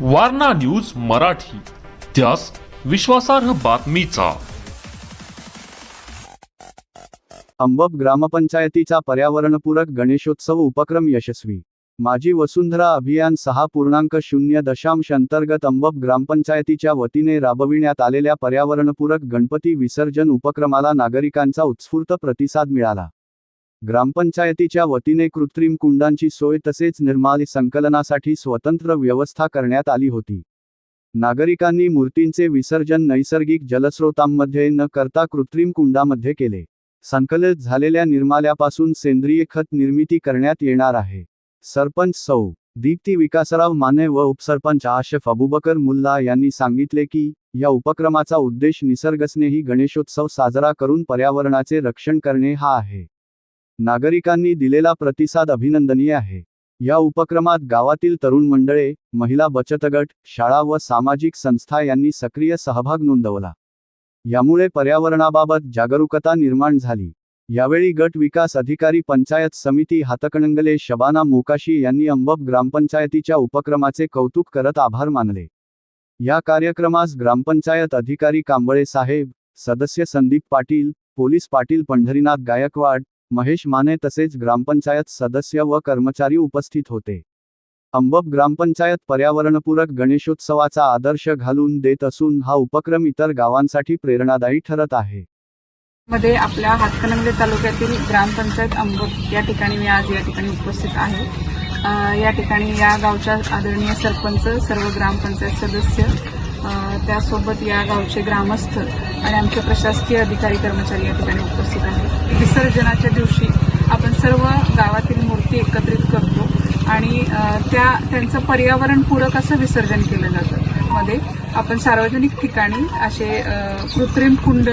Warna news Marathi. त्यास विश्वासार्ह बातमीचा. अंबब ग्रामपंचायतीचा पर्यावरणपूरक गणेशोत्सव उपक्रम यशस्वी. माझी वसुंधरा अभियान सहा पूर्णांक शून्य दशांश अंतर्गत अंबब ग्रामपंचायतीच्या वतीने राबविण्यात आलेल्या पर्यावरणपूरक गणपती विसर्जन उपक्रमाला नागरिकांचा उत्स्फूर्त प्रतिसाद मिळाला. ग्रामपंचायतीच्या वतीने कृत्रिम कुंडांची सोय तसेच निर्माल संकलनासाठी स्वतंत्र व्यवस्था करण्यात आली होती. नागरिकांनी मूर्तींचे विसर्जन नैसर्गिक जलस्रोतांमध्ये न करता कृत्रिम कुंडामध्ये केले. संकलित झालेल्या निर्माल्यापासून सेंद्रिय खत निर्मिती करण्यात येणार आहे. सरपंच सौ. दीप्ती विकासराव माने व उपसरपंच आशफ अबुबकर मुल्ला यांनी सांगितले की या उपक्रमाचा उद्देश निसर्गस्नेही गणेशोत्सव साजरा करून पर्यावरणाचे रक्षण करणे हा आहे. नागरिकांनी दिलेला प्रतिसाद अभिनंदनीय आहे. या उपक्रमात गावातील तरुण मंडळे महिला बचत गट शाळा व सामाजिक संस्था यांनी सक्रिय सहभाग नोंदवला. यामुळे पर्यावरणाबाबत जागरूकता निर्माण झाली. यावेळी गट विकास अधिकारी पंचायत समिती हातकणंगले शबाना मोकाशी यांनी अंबब ग्रामपंचायतीच्या उपक्रमाचे कौतुक करत आभार मानले. या कार्यक्रमास ग्रामपंचायत अधिकारी कांबळे साहेब सदस्य संदीप पाटील पोलीस पाटील पंढरीनाथ गायकवाड महेश माने तसेच ग्रामपंचायत सदस्य व कर्मचारी उपस्थित होते. अंबब ग्रामपंचायत पर्यावरणपूरक गणेशोत्सवाचा आदर्श घालून देत असून हा उपक्रम इतर गावांसाठी प्रेरणादायी ठरत आहे. मध्ये आपल्या हातकणंगले तालुक्यातील ग्रामपंचायत अंबक या ठिकाणी मी आज या ठिकाणी उपस्थित आहे. या ठिकाणी या गावच्या आदरणीय सरपंच सर्व ग्रामपंचायत सदस्य त्यासोबत या गावचे ग्रामस्थ आणि आमचे प्रशासकीय अधिकारी कर्मचारी या ठिकाणी उपस्थित आहेत. विसर्जनाच्या दिवशी आपण सर्व गावातील मूर्ती एकत्रित करतो आणि त्या त्यांचं पर्यावरणपूरक असं विसर्जन केलं जातं. मध्ये आपण सार्वजनिक ठिकाणी असे कृत्रिम कुंड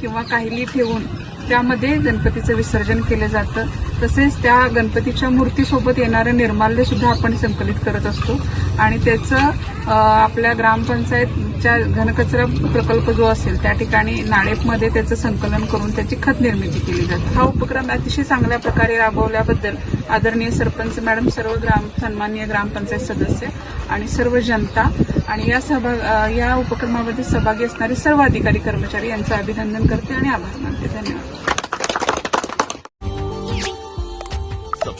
किंवा काहिली ठेवून त्यामध्ये गणपतीचं विसर्जन केलं जातं. तसेच त्या गणपतीच्या मूर्तीसोबत येणारं निर्माल्य सुद्धा आपण संकलित करत असतो. आणि त्याचं आपल्या ग्रामपंचायतच्या घनकचरा प्रकल्प जो असेल त्या ठिकाणी नाडेपमध्ये त्याचं संकलन करून त्याची खत निर्मिती केली जाते. हा उपक्रम अतिशय चांगल्या प्रकारे राबवल्याबद्दल आदरणीय सरपंच मॅडम सर्व ग्राम सन्माननीय ग्रामपंचायत सदस्य आणि सर्व जनता आणि या सहभाग या उपक्रमामध्ये सहभागी असणारे सर्व अधिकारी कर्मचारी यांचं अभिनंदन करते आणि आभार मानते. धन्यवाद.